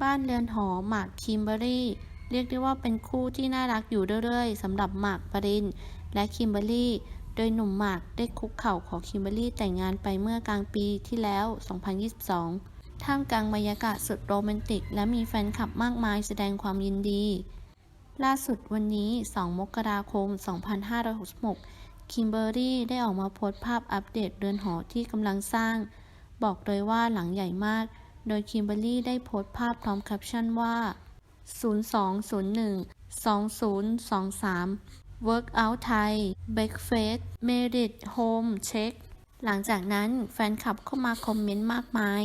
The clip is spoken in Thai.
บ้านเรือนหอหมากคิมเบอรี่ เรียกได้ว่าเป็นคู่ที่น่ารักอยู่เรื่อยๆสำหรับหมากปรินและคิมเบอรี่ โดยหนุ่มหมากได้คุกเข่าขอคิมเบอรี่แต่งงานไปเมื่อกลางปีที่แล้ว 2022 ท่ามกลางบรรยากาศสุดโรแมนติก และมีแฟนคลับมากมายแสดงความยินดี ล่าสุดวันนี้ 2 มกราคม 2566 คิมเบอรี่ได้ออกมาโพสต์ภาพอัปเดตเรือนหอที่กำลังสร้าง บอกเลยว่าหลังใหญ่มาก โดยคิมเบอรี่ได้โพสต์ภาพพร้อมแคปชั่นว่า 0201 2023 Workout Thai Breakfast Merit Home Check หลังจากนั้นแฟนคลับเข้ามาคอมเมนต์มากมาย